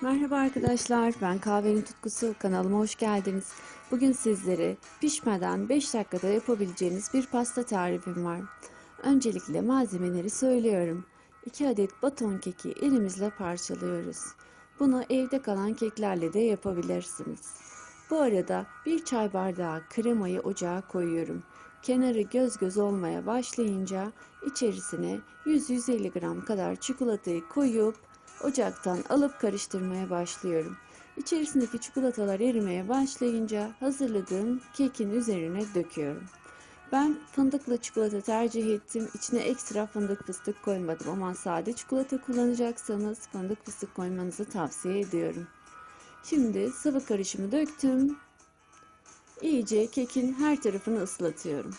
Merhaba arkadaşlar, ben Kahvenin Tutkusu. Kanalıma hoş geldiniz. Bugün sizlere pişmeden 5 dakikada yapabileceğiniz bir pasta tarifim var. Öncelikle malzemeleri söylüyorum. 2 adet baton keki elimizle parçalıyoruz. Bunu evde kalan keklerle de yapabilirsiniz. Bu arada bir çay bardağı kremayı ocağa koyuyorum. Kenarı göz göz olmaya başlayınca içerisine 100-150 gram kadar çikolatayı koyup ocaktan alıp karıştırmaya başlıyorum. İçerisindeki çikolatalar erimeye başlayınca hazırladığım kekin üzerine döküyorum. Ben fındıklı çikolata tercih ettim. İçine ekstra fındık fıstık koymadım ama sade çikolata kullanacaksanız fındık fıstık koymanızı tavsiye ediyorum. Şimdi sıvı karışımı döktüm. İyice kekin her tarafını ıslatıyorum.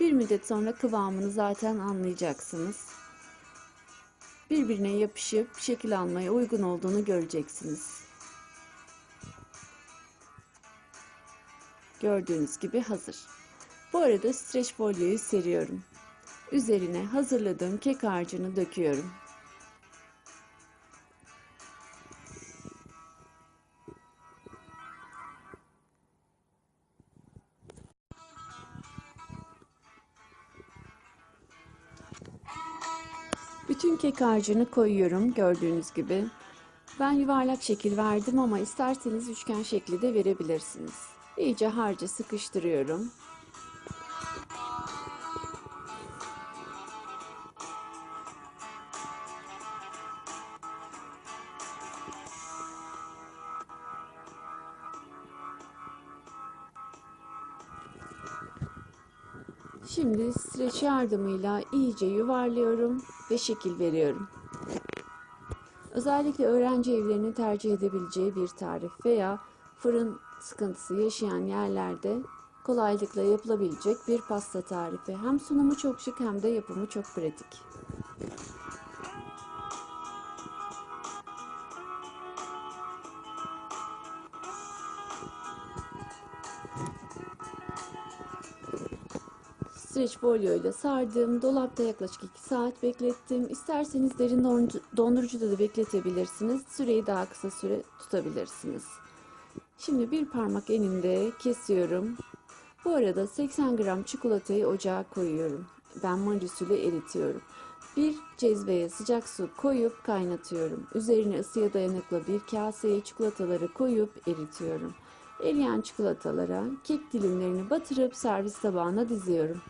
Bir müddet sonra kıvamını zaten anlayacaksınız. Birbirine yapışıp şekil almaya uygun olduğunu göreceksiniz. Gördüğünüz gibi hazır. Bu arada streç folyoyu seriyorum. Üzerine hazırladığım kek harcını döküyorum. Bütün kek harcını koyuyorum gördüğünüz gibi. Ben yuvarlak şekil verdim ama isterseniz üçgen şekli de verebilirsiniz. İyice harcı sıkıştırıyorum. Şimdi streç yardımıyla iyice yuvarlıyorum ve şekil veriyorum. Özellikle öğrenci evlerinin tercih edebileceği bir tarif veya fırın sıkıntısı yaşayan yerlerde kolaylıkla yapılabilecek bir pasta tarifi. Hem sunumu çok şık hem de yapımı çok pratik. Streç folyo ile sardım. Dolapta yaklaşık 2 saat beklettim. İsterseniz derin dondurucuda da bekletebilirsiniz. Süreyi daha kısa süre tutabilirsiniz. Şimdi bir parmak eninde kesiyorum. Bu arada 80 gram çikolatayı ocağa koyuyorum. Ben mandüsülü eritiyorum. Bir cezveye sıcak su koyup kaynatıyorum. Üzerine ısıya dayanıklı bir kaseye çikolataları koyup eritiyorum. Eriyen çikolatalara kek dilimlerini batırıp servis tabağına diziyorum.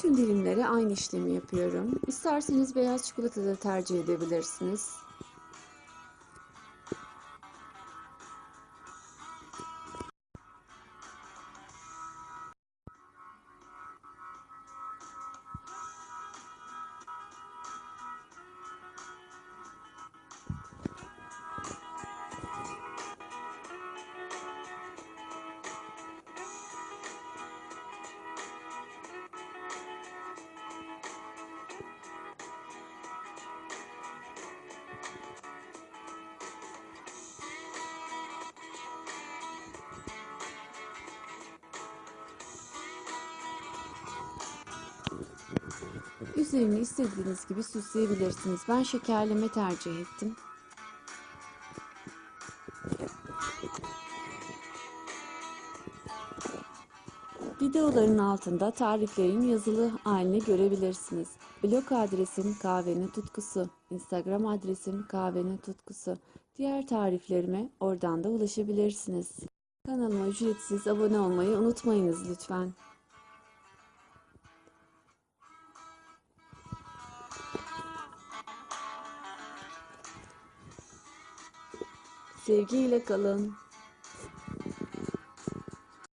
Bütün dilimlere aynı işlemi yapıyorum. İsterseniz beyaz çikolata da tercih edebilirsiniz. Üzerini istediğiniz gibi süsleyebilirsiniz. Ben şekerleme tercih ettim. Videoların altında tariflerin yazılı halini görebilirsiniz. Blog adresim kahvenin tutkusu, Instagram adresim kahvenin tutkusu. Diğer tariflerime oradan da ulaşabilirsiniz. Kanalıma ücretsiz abone olmayı unutmayınız lütfen. Sevgiyle kalın.